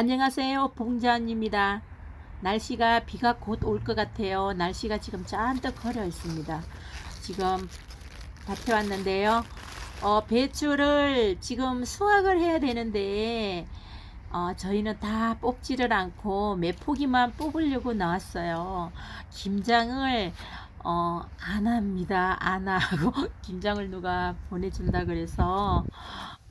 안녕하세요. 봉자입니다. 날씨가 비가 곧 올 것 같아요. 날씨가 지금 잔뜩 흐려 있습니다. 지금 밭에 왔는데요. 어, 배추를 지금 수확을 해야 되는데 어, 저희는 다 뽑지를 않고 매포기만 뽑으려고 나왔어요. 김장을 어, 안 합니다. 안 하고 김장을 누가 보내준다 그래서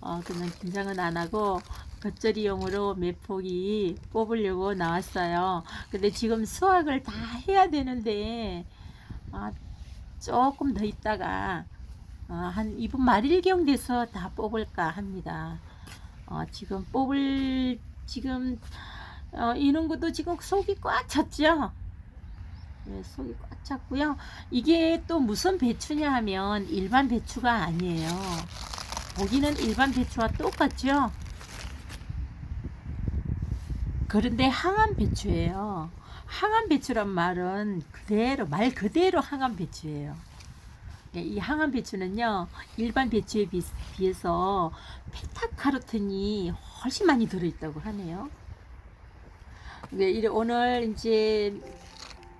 어, 그냥 김장은 안 하고 겉절이용으로 매포기 뽑으려고 나왔어요. 근데 지금 수확을 다 해야 되는데 아, 조금 더 있다가 아, 한 이분 말일경 돼서 다 뽑을까 합니다. 어, 지금 뽑을 지금 어, 이런 것도 지금 속이 꽉 찼죠. 네, 속이 꽉 찼고요. 이게 또 무슨 배추냐 하면 일반 배추가 아니에요. 보기는 일반 배추와 똑같죠. 그런데 항암 배추예요. 항암 배추란 말은 그대로 말 그대로 항암 배추예요. 예, 이 항암 배추는요 일반 배추에 비, 비해서 베타카로틴이 훨씬 많이 들어있다고 하네요. 네, 이래 오늘 이제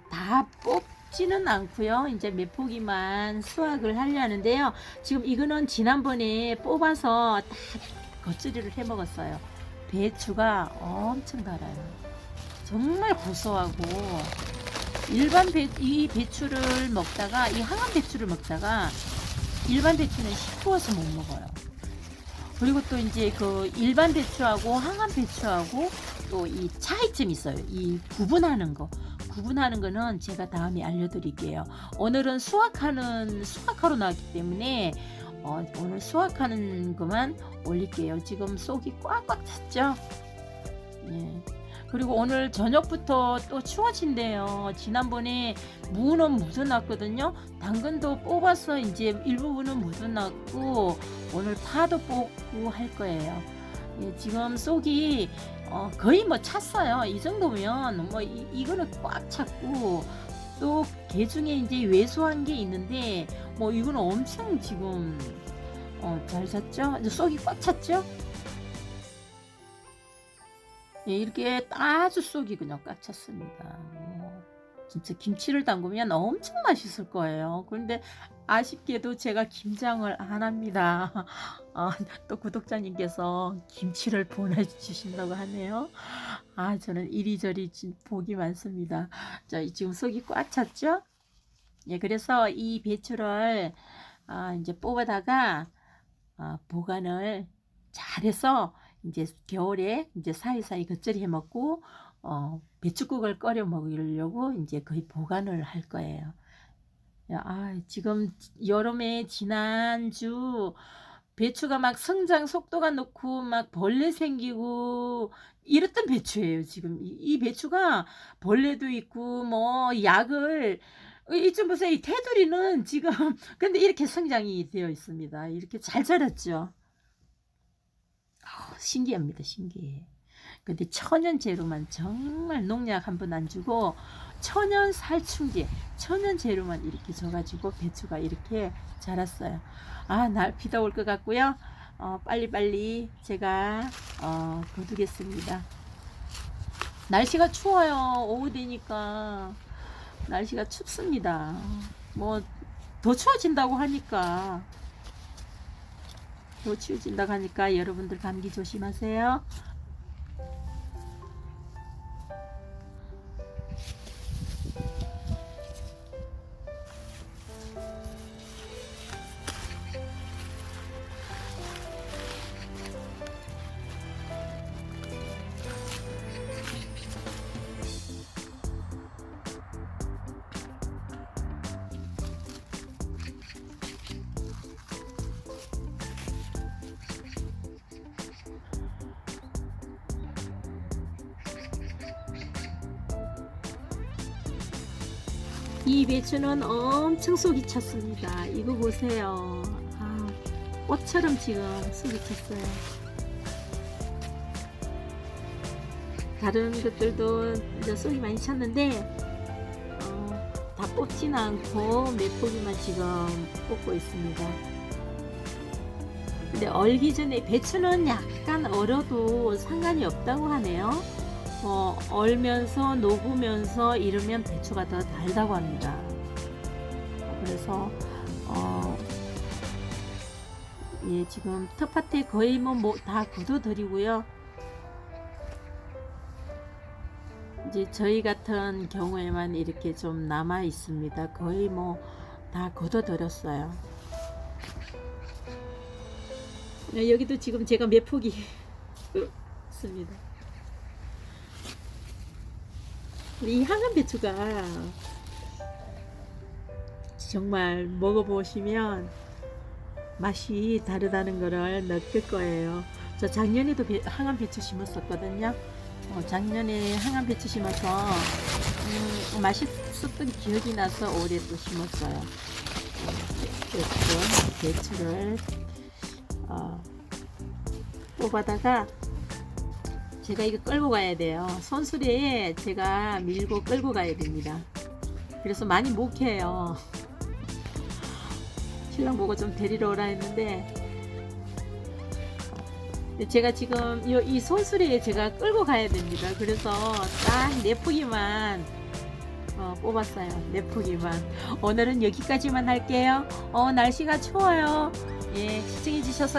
다 뽑 지는 않고요. 이제 몇 포기만 수확을 하려는데요. 지금 이거는 지난번에 뽑아서 다 겉절이를 해 먹었어요. 배추가 엄청 달아요. 정말 고소하고 일반 배, 이 배추를 먹다가 이 항암 배추를 먹다가 일반 배추는 시끄러워서 못 먹어요. 그리고 또 이제 그 일반 배추하고 항암 배추하고 또 이 차이점이 있어요. 이 구분하는 거. 구분하는 거는 제가 다음에 알려드릴게요. 오늘은 수확하는 수확하러 나왔기 때문에 어, 오늘 수확하는 것만 올릴게요. 지금 속이 꽉꽉 찼죠? 예. 그리고 오늘 저녁부터 또 추워진대요. 지난번에 무는 묻어놨거든요. 당근도 뽑아서 이제 일부분은 묻어놨고 오늘 파도 뽑고 할 거예요. 예, 지금 속이 어, 거의 뭐 찼어요. 이 정도면 뭐 이, 이거는 꽉 찼고 또 개 중에 이제 왜소한 게 있는데 뭐 이거는 엄청 지금 어, 잘 찼죠? 이제 속이 꽉 찼죠? 예, 이렇게 아주 속이 그냥 꽉 찼습니다. 뭐, 진짜 김치를 담그면 엄청 맛있을 거예요. 그런데 아쉽게도 제가 김장을 안 합니다. 아, 또 구독자님께서 김치를 보내주신다고 하네요. 아, 저는 이리저리 진- 복이 많습니다. 자, 지금 속이 꽉 찼죠? 예, 그래서 이 배추를 아, 이제 뽑아다가 아, 보관을 잘해서 이제 겨울에 이제 사이사이 겉절이 해 먹고 어, 배추국을 끓여 먹으려고 이제 거의 보관을 할 거예요. 야, 아, 지금 여름에 지난주 배추가 막 성장 속도가 높고 막 벌레 생기고 이랬던 배추예요. 지금 이, 이 배추가 벌레도 있고 뭐 약을 이좀 보세요. 이 테두리는 지금 근데 이렇게 성장이 되어 있습니다. 이렇게 잘 자랐죠. 아, 신기합니다. 신기해. 근데 천연 재료만 정말 농약 한 번 안 주고 천연 살충제, 천연 재료만 이렇게 줘가지고 배추가 이렇게 자랐어요. 아, 날 비가 올것 같고요. 어, 빨리빨리 제가 어, 거두겠습니다. 날씨가 추워요. 오후 되니까 날씨가 춥습니다. 뭐 더 추워진다고 하니까 더 추워진다고 하니까 여러분들 감기 조심하세요. 이 배추는 엄청 속이 찼습니다. 이거 보세요. 아, 꽃처럼 지금 속이 찼어요. 다른 것들도 이제 속이 많이 찼는데 어, 다 뽑지는 않고 몇 포기만 지금 뽑고 있습니다. 근데 얼기 전에 배추는 약간 얼어도 상관이 없다고 하네요. 어, 얼면서 녹으면서 이러면 배추가 더 달다고 합니다. 그래서 어, 예, 지금 텃밭에 거의 뭐 다 굳어드리고요. 이제 저희 같은 경우에만 이렇게 좀 남아 있습니다. 거의 뭐 다 걷어들였어요. 네, 여기도 지금 제가 몇 포기 있습니다. 이 항암 배추가 정말 먹어보시면 맛이 다르다는 것을 느낄 거예요. 저 작년에도 배- 항암 배추 심었었거든요. 어, 작년에 항암 배추 심어서 음, 맛있었던 기억이 나서 올해 또 심었어요. 어, 배추, 배추를 어, 뽑아다가 제가 이거 끌고 가야 돼요. 손수레에 제가 밀고 끌고 가야 됩니다. 그래서 많이 못 캐요. 신랑 보고 좀 데리러 오라 했는데 제가 지금 이, 이 손수레에 제가 끌고 가야 됩니다. 그래서 딱네 포기만 어, 뽑았어요. 네 포기만. 오늘은 여기까지만 할게요. 어, 날씨가 추워요. 예, 시청해 주셔서